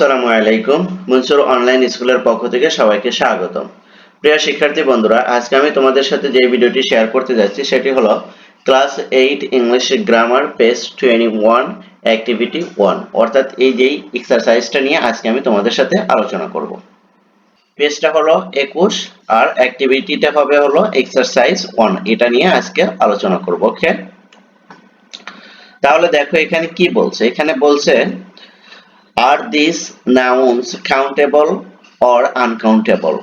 আসসালামু আলাইকুম। মনসুর অনলাইন স্কুলের পক্ষ থেকে সবাইকে স্বাগতম। প্রিয় শিক্ষার্থী বন্ধুরা, আজকে আমি তোমাদের সাথে যে ভিডিওটি শেয়ার করতে যাচ্ছি, সেটি হলো class eight English grammar page twenty one activity one অর্থাৎ এই যেই এক্সারসাইজটা নিয়ে আজকে আমি তোমাদের সাথে আলোচনা করব। পেজটা হলো একুশ আর অ্যাক্টিভিটিটা হবে হলো এক্সারসাইজ ওয়ান এটা নিয়ে আজকে আলোচনা করব ওকে তাহলে দেখো এখানে কি বলছে? এখানে বলছে are these nouns countable or uncountable?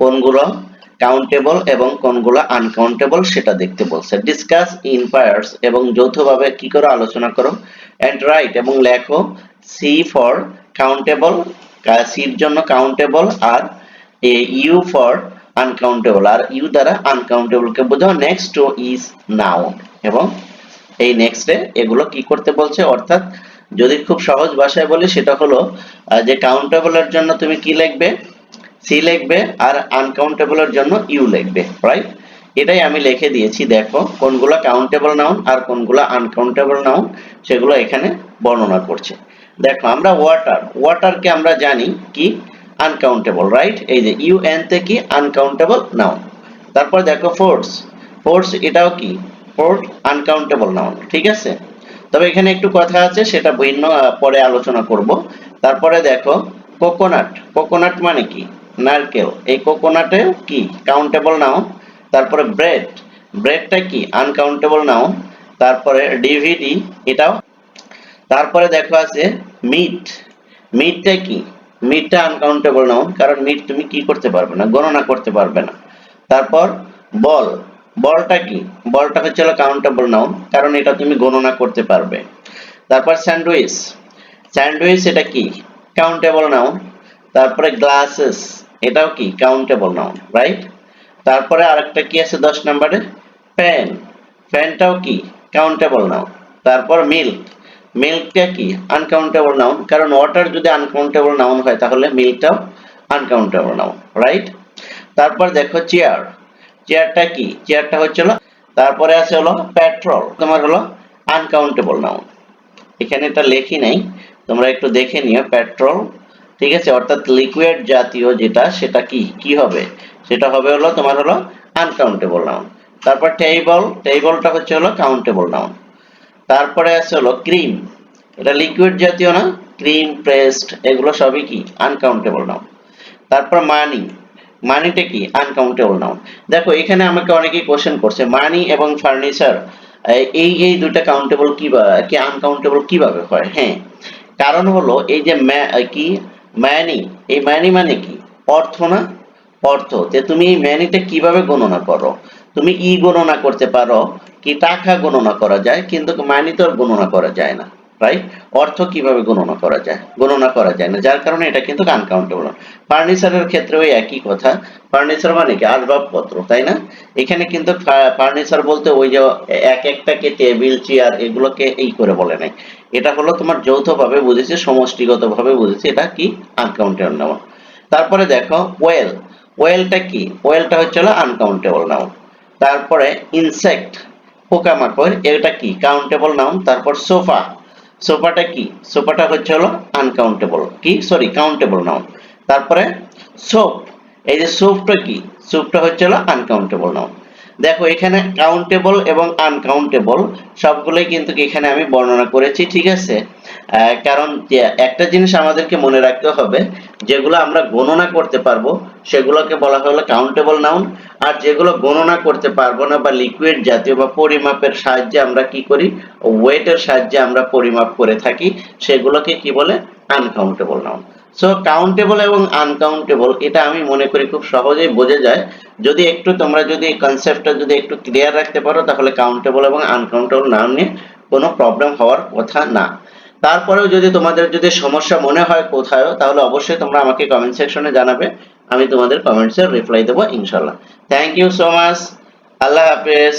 কোনগুলো কাউন্টেবল এবং কোনগুলো আনকাউন্টেবল সেটা দেখতে বলছে। ডিসকাস ইন পায়ার্স এবং যৌথভাবে কি করে, আলোচনা করো। এন্ড রাইট এবং লেখো সি ফর কাউন্টেবল সির জন্য কাউন্টেবল আর ইউ ফর আনকাউন্টেবল আর ইউ দ্বারা আনকাউন্টেবল কে বোঝাও নেক্সট টু ইজ নাউন এবং এই নেক্সটে এগুলো কি করতে বলছে? অর্থাৎ যদি খুব সহজ ভাষায় বলি, সেটা হলো যে কাউন্টেবলের জন্য তুমি কি লিখবে? সি লিখবে আর আনকাউন্টেবলের জন্য ইউ লিখবে রাইট এটাই আমি লিখে দিয়েছি, দেখো, কোনগুলো কাউন্টেবল নাউন আর কোনগুলো আনকাউন্টেবল নাউন সেগুলো এখানে বর্ণনা করছে। দেখো, আমরা ওয়াটার ওয়াটারকে আমরা জানি কি? আনকাউন্টেবল রাইট এই যে ইউ এন তে কি? আনকাউন্টেবল নাউন তারপর দেখো ফোর্স ফোর্স এটাও কি? ফোর্ট আনকাউন্টেবল নাউন ঠিক আছে? তবে এখানে একটু কথা আছে, সেটা ভিন্ন পরে আলোচনা করব। তারপরে দেখো কোকোনাট কোকোনাট মানে কি? নারকেল। এই কোকোনাটেও কি? কাউন্টেবল নাউন তারপরে ব্রেড ব্রেডটা কি? আনকাউন্টেবল নাও তারপরে ডিভিডি এটাও। তারপরে দেখো আছে মিট মিটটা কি? মিটটা আনকাউন্টেবল নাউন কারণ মিট তুমি কি করতে পারবে না? গণনা করতে পারবে না। তারপর বল। বলটা কি? বলটা হচ্ছে কাউন্টেবল নাউন কারণ এটা তুমি গণনা করতে পারবে। তারপর স্যান্ডউইচ স্যান্ডউইচ এটা কি? কাউন্টেবল নাউন তারপরে গ্লাসেস এটাও কি? কাউন্টেবল নাউন রাইট তারপরে আরেকটা কি আছে দশ নম্বরে? প্যান প্যানটাও কি? কাউন্টেবল নাউন তারপর মিল্ক মিল্কটা কি? আনকাউন্টেবল নাউন কারণ ওয়াটার যদি আনকাউন্টেবল নাউন হয়, তাহলে মিল্কটাও আনকাউন্টেবল নাউন রাইট তারপর দেখো চেয়ার চেয়ারটা কি? চেয়ারটা হচ্ছে হলো, তারপরে আছে হলো পেট্রোল তোমার হলো আনকাউন্টেবল নাউন এখানে এটা লেখি নাই, তোমরা একটু দেখে নিও পেট্রোল ঠিক আছে? অর্থাৎ লিকুইড জাতীয় যেটা, সেটা কি? কি হবে? সেটা হবে হলো তোমার হলো আনকাউন্টেবল নাউন তারপর টেবল টেবলটা হচ্ছে হলো কাউন্টেবল নাউন তারপরে আছে হলো ক্রিম এটা লিকুইড জাতীয় না? ক্রিম পেস্ট এগুলো সবই কি? আনকাউন্টেবল নাউন তারপর মানি মানিটা কি? আনকাউন্টেবল নাউন দেখো, এখানে আমাকে অনেকেই কোশ্চেন করছে মানি এবং ফার্নিচার এই এই দুটো কাউন্টেবল কি কি আনকাউন্টেবল কীভাবে হয়? হ্যাঁ কারণ হলো এই যে কি? ম্যানি এই ম্যানি মানে কি? অর্থ না? অর্থ। যে তুমি এই ম্যানিটা কীভাবে গণনা করো? তুমি ই গণনা করতে পারো, কি টাকা গণনা করা যায়, কিন্তু মানি তো গণনা করা যায় না। রাইট অর্থ কীভাবে গণনা করা যায়? গণনা করা যায় না। যার কারণে এটা কিন্তু আনকাউন্টেবল ফার্নিচারের ক্ষেত্রেও একই কথা। ফার্নিচার মানে কি? আসবাবপত্র, তাই না? এখানে কিন্তু ফার্নিচার বলতে ওই যে এক একটাকে টেবিল, চেয়ার এগুলোকে এই করে বলে নাই। এটা হলো তোমার যৌথভাবে বুঝেছে, সমষ্টিগতভাবে বুঝেছে, এটা কি? আনকাউন্টেবল নাউন তারপরে দেখো ওয়েল ওয়েলটা কি? ওয়েলটা হচ্ছে হলো আনকাউন্টেবল নাউন তারপরে ইনসেক্ট পোকামাকড়, এটা কি? কাউন্টেবল নাউন তারপর সোফা সোফাটা কি? সোফাটা হচ্ছে হলো আনকাউন্টেবল কি? সরি কাউন্টেবল নাউন তারপরে সোপ এই যে সোপটা কি? সোপটা হচ্ছে হলো আনকাউন্টেবল নাউন দেখো, এখানে কাউন্টেবল এবং আনকাউন্টেবল সবগুলোই কিন্তু এখানে আমি বর্ণনা করেছি, ঠিক আছে? কারণ একটা জিনিস আমাদেরকে মনে রাখতে হবে যেগুলো আমরা গণনা করতে পারব, সেগুলোকে বলা হলো কাউন্টেবল নাউন আর যেগুলো গণনা করতে পারব না বা লিকুইড জাতীয় বা পরিমাপের সাহায্যে আমরা কি করি, ওয়েটের সাহায্যে আমরা পরিমাপ করে থাকি, সেগুলোকে কি বলে? আনকাউন্টেবল নাউন সো কাউন্টেবল এবং আনকাউন্টেবল এটা আমি মনে করি খুব সহজেই বোঝা যায়। যদি একটু তোমরা যদি এই কনসেপ্টটা যদি একটু ক্লিয়ার রাখতে পারো, তাহলে কাউন্টেবল এবং আনকাউন্টেবল নাউন নিয়ে কোনো প্রবলেম হওয়ার কথা না। তারপরেও যদি তোমাদের যদি সমস্যা মনে হয় কোথায় তাহলে অবশ্যই তোমরা আমাকে কমেন্ট সেকশনে জানাবে। আমি তোমাদের কমেন্টসের রিপ্লাই দেবো ইনশাল্লাহ থ্যাংক ইউ সো মাচ আল্লাহ হাফেজ।